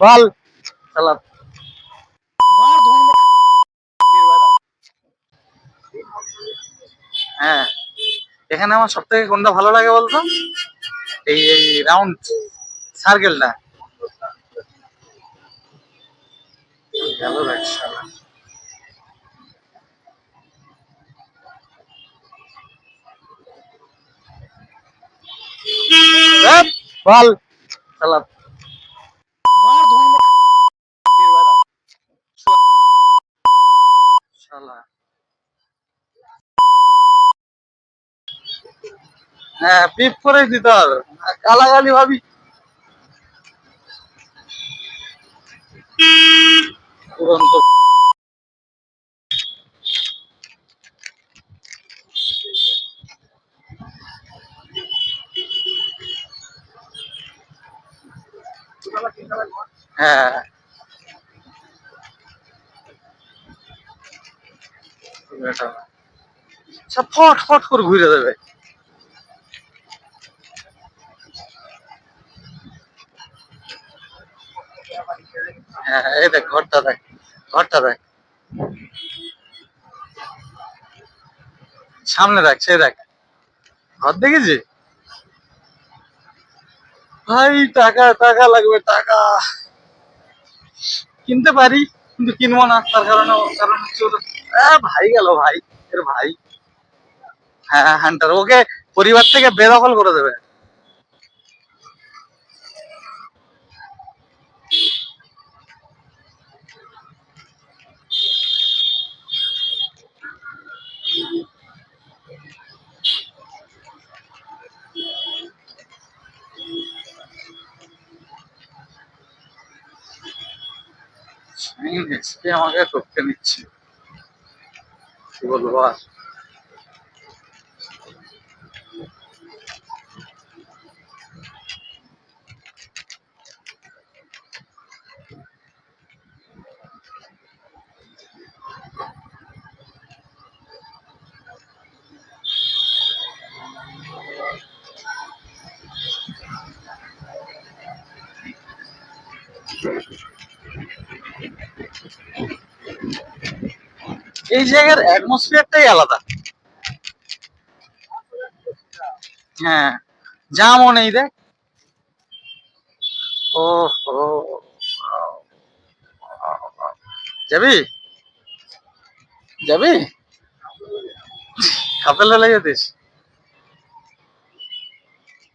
বল। শালা। হ্যাঁ। এখানে আমার সব থেকে কোনটা ভালো লাগে বলতো? এই এই রাউন্ড সার্কেলটা। বল। শালা। হ্যাঁ পিপ করে দিতে হবে। গালাগালি ভাবি। উড়ন্ত হ্যাঁ। সব ফট ফট করে ঘুরে দেবে। হ্যাঁ এই দেখ, ঘরটা দেখ ঘরটা দেখ। সামনে দেখ, সে দেখ। ঘর দেখেছি? ভাই, টাকা টাকা লাগবে, টাকা। কিনতে পারি, কিন্তু কিনবো না, তার কারণে, কারণ হচ্ছে ভাই গেল, ভাই, এর ভাই। হ্যাঁ হান্টার ওকে পরিবার থেকে বেদখল করে দেবে। এসপি আমাকে টপকে নিচ্ছে কি বলবো আর এই জায়গার অ্যাটমসফিয়ারটাই আলাদা। হ্যাঁ জামও নেই দেখ। ও যাবি? যাবি? কাপেল হলে যেতিস।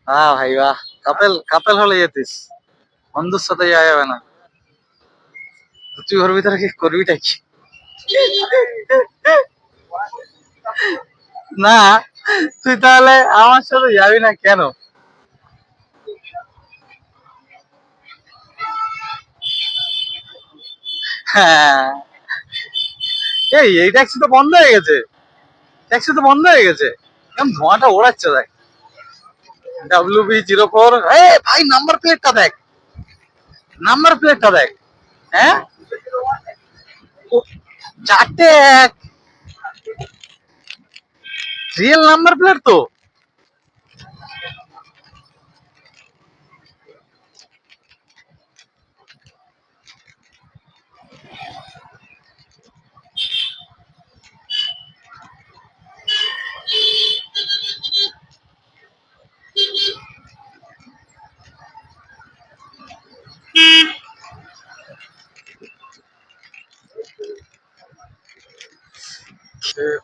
হ্যাঁ ভাই বাহ, কাপেল কাপেল হলে যেতিস। বন্ধুর সাথে যাওয়া যাবে না। তুই ওর ভিতরে কি করবিটা কি না, তুই তাহলে আমার সাথে যাবি না কেন? হ্যাঁ। এই এই ট্যাক্সি তো বন্ধ হয়ে গেছে। ট্যাক্সি তো বন্ধ হয়ে গেছে। কেমন ধোঁয়াটা ওড়াচ্ছে দেখ। ডাব্লিউ বি জিরো ফোর ভাই নাম্বার প্লেটটা দেখ। নাম্বার প্লেটটা দেখ। হ্যাঁ? চারটে এক। রিয়েল নাম্বার প্লেট তো?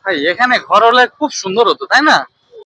ভাই এখানে ঘর হলে খুব সুন্দর হতো তাই না?